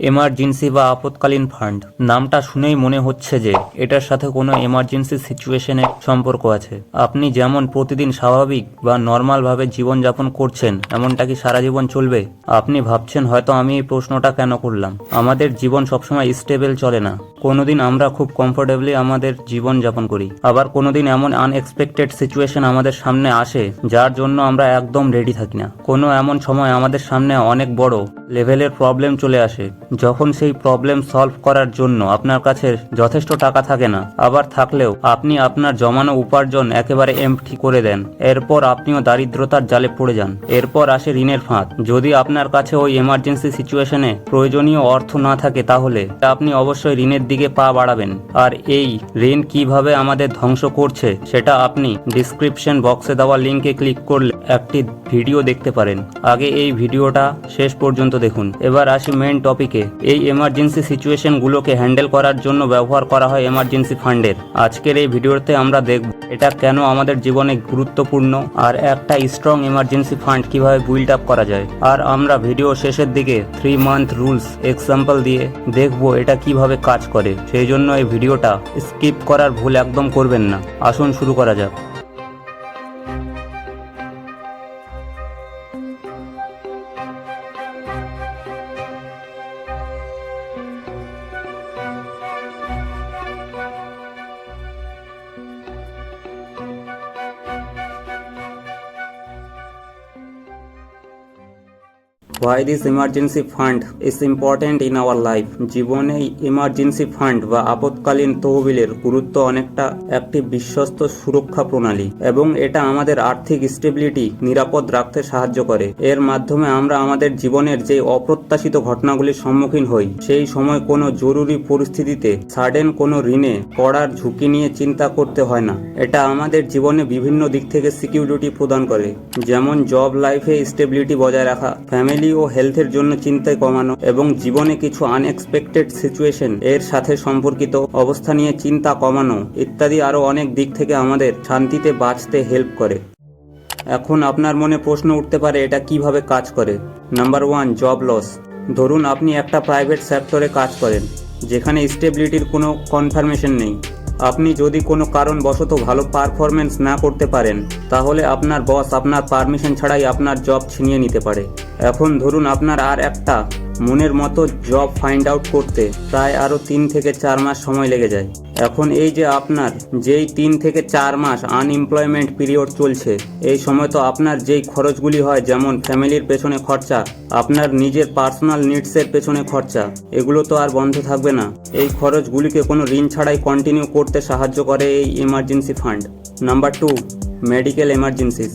Emergency বা আপৎকালীন fund. নামটা শুনেই মনে হচ্ছে যে এটার সাথে কোনো এমার্জেন্সি সিচুয়েশনের সম্পর্ক আছে। আপনি যেমন প্রতিদিন স্বাভাবিক বা নর্মালভাবে জীবনযাপন করছেন, এমনটা কি সারা জীবন চলবে? আপনি ভাবছেন, হয়তো আমি এই প্রশ্নটা কেন করলাম? আমাদের জীবন সবসময় স্টেবল চলে না। কোনোদিন আমরা খুব কমফোর্টেবলি আমাদের জীবন যাপন করি। আবার কোনোদিন এমন আনএক্সপেক্টেড সিচুয়েশন আমাদের সামনে আসে, যার জন্য আমরা একদম রেডি থাকি না। কোনো এমন সময় আমাদের সামনে অনেক বড় লেভেলের প্রবলেম চলে আসে। যখন সেই প্রবলেম সলভ করার জন্য আপনার কাছে যথেষ্ট টাকা থাকে না, আবার থাকলেও আপনি আপনার জমানো উপার্জন একেবারে এমটি করে দেন। এরপর আপনিও দারিদ্রতার জালে পড়ে যান। এরপর আসে ঋণের ফাঁদ। যদি আপনার কাছে ওই এমার্জেন্সি সিচুয়েশনে প্রয়োজনীয় অর্থ না থাকে তাহলে আপনি অবশ্যই ঋণের দিকে পা বাড়াবেন। আর এই ঋণ কীভাবে আমাদের ধ্বংস করছে, সেটা আপনি ডিসক্রিপশন বক্সে দেওয়া লিঙ্কে ক্লিক করলে একটি ভিডিও দেখতে পারেন। আগে এই ভিডিওটা শেষ পর্যন্ত দেখুন। এবার আসি মেন টপিকে এই এমার্জেন্সি সিচুয়েশনগুলোকে হ্যান্ডেল করার জন্য ব্যবহার করা হয় এমার্জেন্সি ফান্ডের আজকের এই ভিডিওতে আমরা দেখব এটা কেন আমাদের জীবনে গুরুত্বপূর্ণ আর একটা স্ট্রং এমার্জেন্সি ফান্ড কীভাবে বিল্ড আপ করা যায়। আর আমরা ভিডিও শেষের দিকে থ্রি মান্থ রুলস এক্সাম্পল দিয়ে দেখব এটা কীভাবে কাজ করে। সেই জন্য এই ভিডিওটা স্কিপ করার ভুল একদম করবেন না। আসুন শুরু করা যাক। Why this emergency fund is important in our life? জীবনে ইমার্জেন্সি ফান্ড বা আপৎকালীন তহবিলের গুরুত্ব অনেকটা একটি বিশ্বস্ত সুরক্ষা প্রণালী এবং এটা আমাদের আর্থিক স্টেবিলিটি নিরাপদ রাখতে সাহায্য করে এর মাধ্যমে আমরা আমাদের জীবনের যে অপ্রত্যাশিত ঘটনাগুলির সম্মুখীন হই, সেই সময় কোনো জরুরি পরিস্থিতিতে সাডেন কোনো ঋণে পড়ার ঝুঁকি নিয়ে চিন্তা করতে হয় না এটা আমাদের জীবনে বিভিন্ন দিক থেকে সিকিউরিটি প্রদান করে, যেমন জব লাইফে স্টেবিলিটি বজায় রাখা ফ্যামিলি ও হেলথের জন্য চিন্তায় কমানো এবং জীবনে কিছু আনএক্সপেক্টেড সিচুয়েশন এর সাথে সম্পর্কিত অবস্থা নিয়ে চিন্তা কমানো ইত্যাদি আরও অনেক দিক থেকে আমাদের শান্তিতে বাঁচতে হেল্প করে। এখন আপনার মনে প্রশ্ন উঠতে পারে, এটা কীভাবে কাজ করে? নাম্বার ওয়ান জব লস ধরুন আপনি একটা প্রাইভেট সেক্টরে কাজ করেন, যেখানে স্টেবিলিটির কোনো কনফার্মেশন নেই। আপনি যদি কোনো কারণবশত ভালো পারফরমেন্স না করতে পারেন, তাহলে আপনার বস আপনার পারমিশন ছাড়াই আপনার জব ছিনিয়ে নিতে পারে। এখন ধরুন আপনার আর একটা মনের মতো জব ফাইন্ড আউট করতে প্রায় আরও তিন থেকে চার মাস সময় লেগে যায়। এখন এই যে আপনার, যেই তিন থেকে চার মাস আনএমপ্লয়মেন্ট পিরিয়ড চলছে, এই সময় তো আপনার যেই খরচগুলি হয়, যেমন ফ্যামিলির পেছনে খরচা, আপনার নিজের পার্সোনাল নিডসের পেছনে খরচা, এগুলো তো আর বন্ধ থাকবে না। এই খরচগুলিকে কোনো ঋণ ছাড়াই কন্টিনিউ করতে সাহায্য করে এই emergency fund number two medical emergencies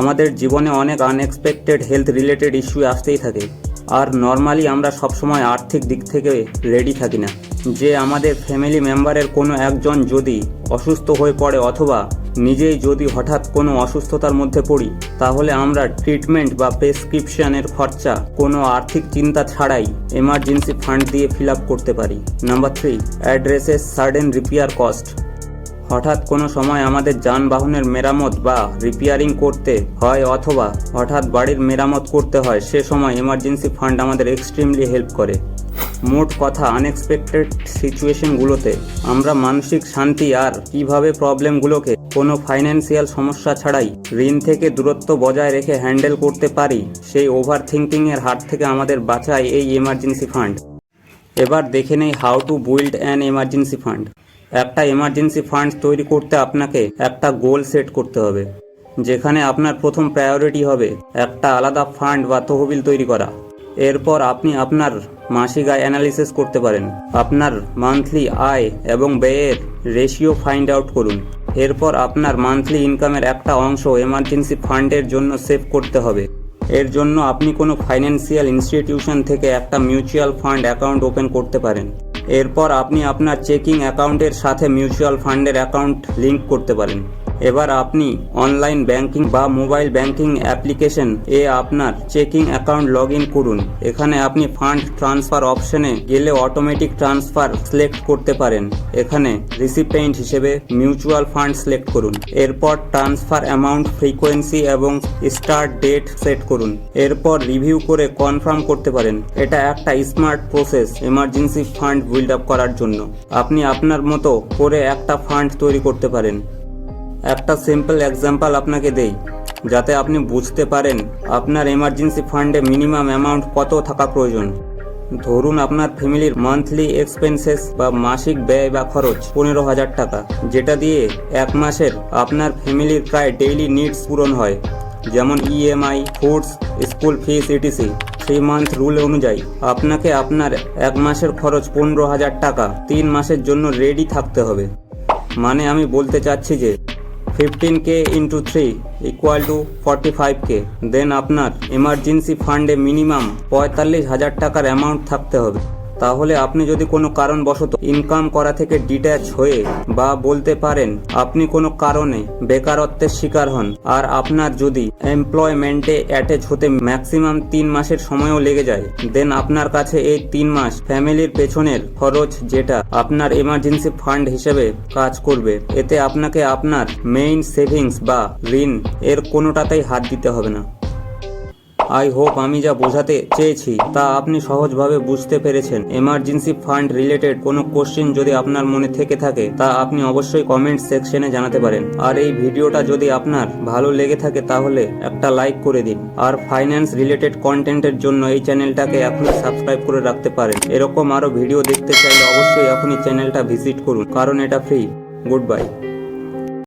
আমাদের জীবনে অনেক আনএক্সপেক্টেড হেলথ রিলেটেড ইস্যু আসতেই থাকে। আর নর্মালি আমরা সবসময় আর্থিক দিক থেকে রেডি থাকি না। যে আমাদের ফ্যামিলি মেম্বারের কোনো একজন যদি অসুস্থ হয়ে পড়ে অথবা নিজেই যদি হঠাৎ কোনো অসুস্থতার মধ্যে পড়ি, তাহলে আমরা ট্রিটমেন্ট বা প্রেসক্রিপশনের খরচা কোনো আর্থিক চিন্তা ছাড়াই এমার্জেন্সি ফান্ড দিয়ে ফিল করতে পারি। নাম্বার থ্রি অ্যাড্রেসের সার্ডেন রিপেয়ার কস্ট হঠাৎ কোনো সময় আমাদের যানবাহনের মেরামত বা রিপেয়ারিং করতে হয় অথবা হঠাৎ বাড়ির মেরামত করতে হয়, সে সময় এমার্জেন্সি ফান্ড আমাদের এক্সট্রিমলি হেল্প করে। মোট কথা আনএক্সপেক্টেড সিচুয়েশনগুলোতে আমরা মানসিক শান্তি আর কীভাবে প্রবলেমগুলোকে কোনো ফাইন্যান্সিয়াল সমস্যা ছাড়াই ঋণ থেকে দূরত্ব বজায় রেখে হ্যান্ডেল করতে পারি, সেই ওভার থিঙ্কিংয়ের হাত থেকে আমাদের বাঁচায় এই এমার্জেন্সি ফান্ড এবার দেখে নেই how to build an emergency fund একটা এমার্জেন্সি ফান্ড তৈরি করতে আপনাকে একটা গোল সেট করতে হবে, যেখানে আপনার প্রথম প্রায়োরিটি হবে একটা আলাদা ফান্ড বা তহবিল তৈরি করা। এরপর আপনি আপনার মাসিক আয় অ্যানালিসিস করতে পারেন, আপনার মান্থলি আয় এবং ব্যয়ের রেশিও ফাইন্ড আউট করুন। এরপর আপনার মান্থলি ইনকামের একটা অংশ এমার্জেন্সি ফান্ডের জন্য সেভ করতে হবে। এর জন্য আপনি কোনো ফাইন্যান্সিয়াল ইনস্টিটিউশন থেকে একটা মিউচুয়াল ফান্ড অ্যাকাউন্ট ওপেন করতে পারেন। এরপর আপনি আপনার চেকিং অ্যাকাউন্টের সাথে মিউচুয়াল ফান্ডের অ্যাকাউন্ট লিংক করতে পারেন। এবার আপনি অনলাইন ব্যাংকিং বা মোবাইল ব্যাংকিং অ্যাপ্লিকেশন এ আপনার চেকিং অ্যাকাউন্ট লগ করুন। এখানে আপনি ফান্ড ট্রান্সফার অপশনে গেলে অটোমেটিক ট্রান্সফার সিলেক্ট করতে পারেন। এখানে রিসিপেন্ট হিসেবে মিউচুয়াল ফান্ড সিলেক্ট করুন। এরপর ট্রান্সফার অ্যামাউন্ট ফ্রিকোয়েন্সি এবং স্টার্ট ডেট সেট করুন। এরপর রিভিউ করে কনফার্ম করতে পারেন। এটা একটা smart process emergency fund build up করার জন্য। আপনি আপনার মতো করে একটা ফান্ড তৈরি করতে পারেন। একটা সিম্পল এক্সাম্পল আপনাকে দেই। যাতে আপনি বুঝতে পারেন আপনার এমার্জেন্সি ফান্ডে মিনিমাম অ্যামাউন্ট কত থাকা প্রয়োজন। ধরুন আপনার ফ্যামিলির মান্থলি এক্সপেন্সেস বা মাসিক ব্যয় বা খরচ পনেরো হাজার টাকা, যেটা দিয়ে এক মাসের আপনার ফ্যামিলির প্রায় ডেইলি নিডস পূরণ হয়। যেমন EMI foods school fees ETC three month rule অনুযায়ী আপনাকে আপনার এক মাসের খরচ পনেরো হাজার টাকা তিন মাসের জন্য রেডি থাকতে হবে। মানে আমি বলতে চাচ্ছি যে fifteen K into three equal to forty five K then আপনার এমার্জেন্সি ফান্ডে মিনিমাম পঁয়তাল্লিশ হাজার টাকার অ্যামাউন্ট থাকতে হবে। তাহলে আপনি যদি কোনো কারণবশত ইনকাম করা থেকে ডিট্যাচ হয়ে বা বলতে পারেন আপনি কোনো কারণে বেকারত্বের শিকার হন, আর আপনার যদি এমপ্লয়মেন্টে অ্যাটাচ হতে ম্যাক্সিমাম তিন মাসের সময়ও লেগে যায় দেন আপনার কাছে এই তিন মাস ফ্যামিলির পেছনের খরচ যেটা আপনার এমার্জেন্সি ফান্ড হিসেবে কাজ করবে, এতে আপনাকে আপনার মেইন সেভিংস বা ঋণ এর কোনোটাতেই হাত দিতে হবে না। আই হোপ আমি যা বোঝাতে চেয়েছি তা আপনি সহজভাবে বুঝতে পেরেছেন। এমার্জেন্সি ফান্ড রিলেটেড কোনো কোশ্চেন যদি আপনার মনে থেকে থাকে, তা আপনি অবশ্যই কমেন্ট সেকশনে জানাতে পারেন। আর এই ভিডিওটা যদি আপনার ভালো লেগে থাকে, তাহলে একটা লাইক করে দিন। আর ফাইন্যান্স রিলেটেড কন্টেন্টের জন্য এই চ্যানেলটাকে এখনই সাবস্ক্রাইব করে রাখতে পারেন। এরকম আরও ভিডিও দেখতে চাইলে অবশ্যই এখনই চ্যানেলটা ভিজিট করুন, কারণ এটা ফ্রি। Good bye.